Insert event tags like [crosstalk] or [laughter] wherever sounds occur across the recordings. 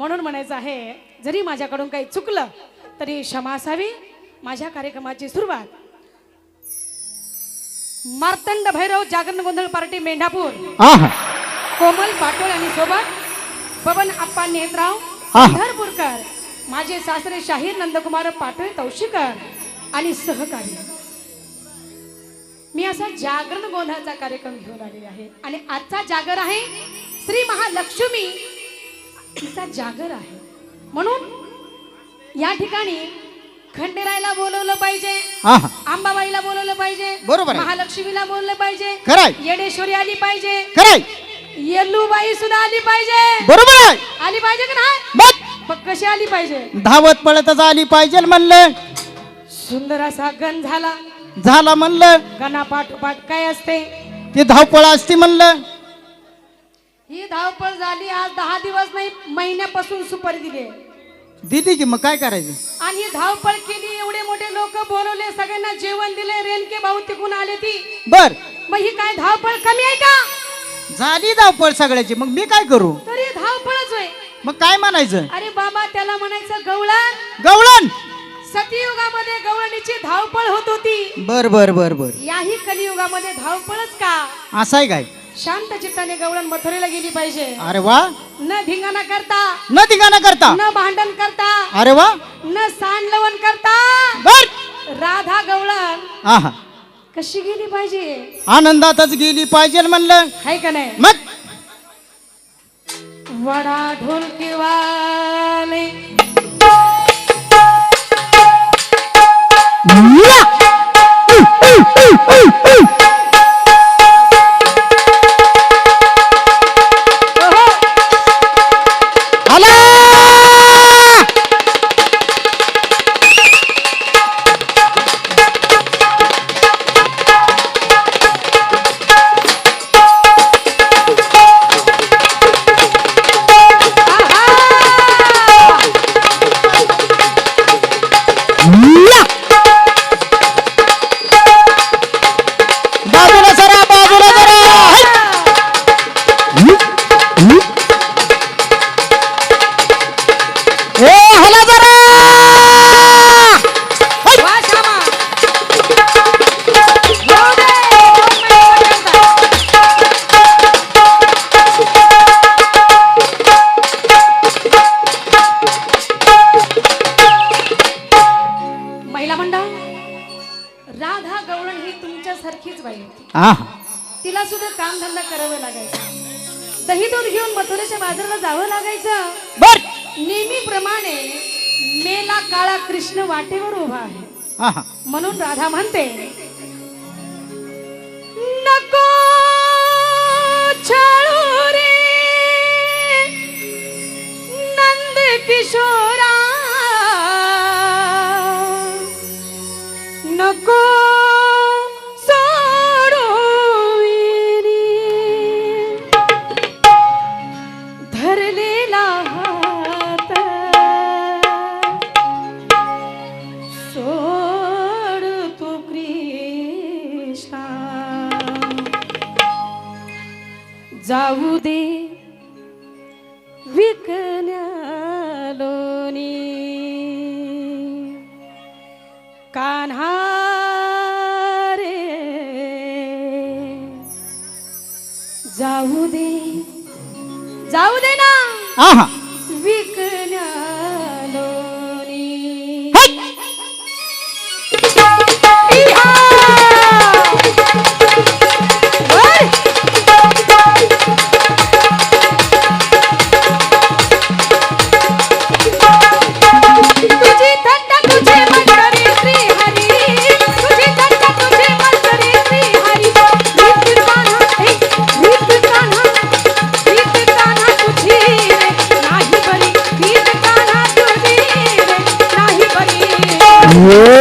म्हणून म्हणायचं आहे जरी माझ्याकडून काही चुकलं तरी क्षमा असावी. माझ्या कार्यक्रमाची सुरुवात. मार्तंड भैरव जागरण गोंधळ पार्टी मेंढापूर. कोमल पाटोळ आणि सोबत पवन आप्पा नेत्राव. पंढरपूरकर माझे सासरे शाहीर नंदकुमार पाटोळे तौशीकर आणि सहकारी. मी असा जागरण गोंधळाचा कार्यक्रम घेऊन आलेला आहे. आणि आजचा जागर आहे श्री महालक्ष्मी तिचा जागर आहे. म्हणून या ठिकाणी खंडेरायला बोलवलं पाहिजे आंबाबाईला बोलवलं पाहिजे बरोबर. महालक्ष्मीला बोलवलं पाहिजे खरंय. येडेश्वरी आली पाहिजे खरंय. येल्लूबाई सुद्धा आली पाहिजे. बरोबर आहे. आली पाहिजे का नाही? मग? कशी आली पाहिजे? धावत पळतच आली पाहिजे म्हणलं. सुंदर असा गण झाला. झाला म्हणलं. गणा पाठोपाठ काय असते? ती धावपळ असती म्हणलं. ही धावपळ झाली आज दहा दिवस नाही महिन्यापासून सुपारी दिली. दिली की मग काय करायचं? आणि ही धावपळ केली एवढे मोठे लोक बोलवले सगळ्यांना जेवण दिले रेणके भाऊ तिकून आले ती. बर. मग ही काय धावपळ कमी आहे का? झाली धावपळ सगळ्याची मग मी काय करू? तरी धावपळच होय मग काय म्हणायचं? अरे बाबा त्याला म्हणायचं गवळण. गवळण! सतयुगामध्ये गवळणीची धावपळ होत होती. बर बर बर बर. याही कलियुगामध्ये धावपळच का? असं आहे काय? शांत चित्ताने गवळण मथुरेला गेली पाहिजे. अरे वा. न धिंगाणा करता. न धिंगाणा करता. न भांडण करता. अरे वा. न सांडलवण करता. बर. राधा गवळण. आहा. कशी गेली पाहिजे? आनंदातच गेली पाहिजे म्हणलं. हाय का नाही? मग? वडा ढोलकी तुमच्यासारखीच बाई होती. तिला सुद्धा कामधंदा करावं लागायचं. दही दूध घेऊन मथुरेच्या बाजाराला जावं लागायचं. बर. नेहमीप्रमाणे मेला काळा कृष्ण वाटेवर उभा आहे. आहा म्हणून राधा म्हणते नको छळू रे नंद किशोरा जाऊ दे. विकण्यालोनी. कान्हा रे जाऊ दे. जाऊ दे ना. बरी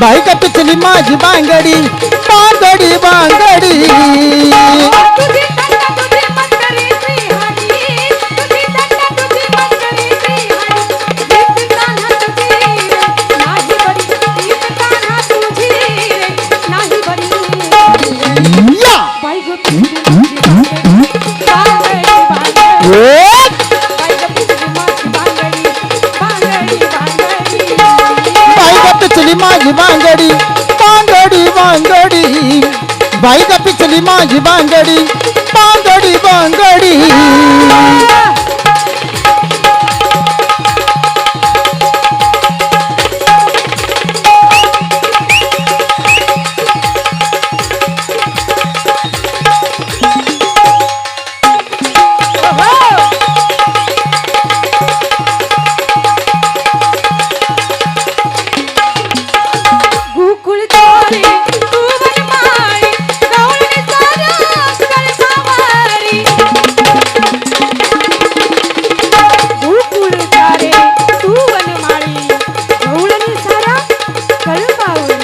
बायका पिचली माझी बांगडी बांगडी बांगडी. வைகப்பிச்சலி மாஜி பாங்கடி பாங்கடி பாங்கடி যাও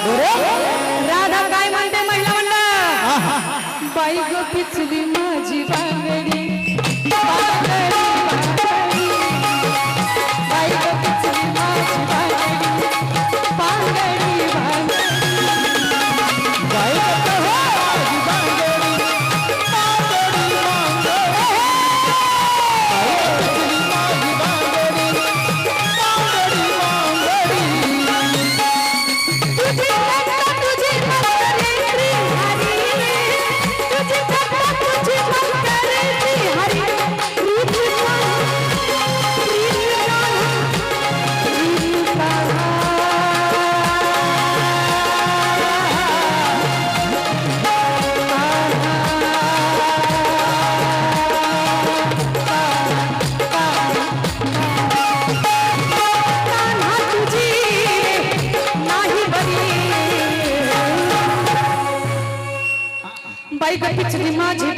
राधा काय म्हणते महिला म्हणलं [laughs] बाई ग पिचली माझी बाई. बाई ग पिचली माझी.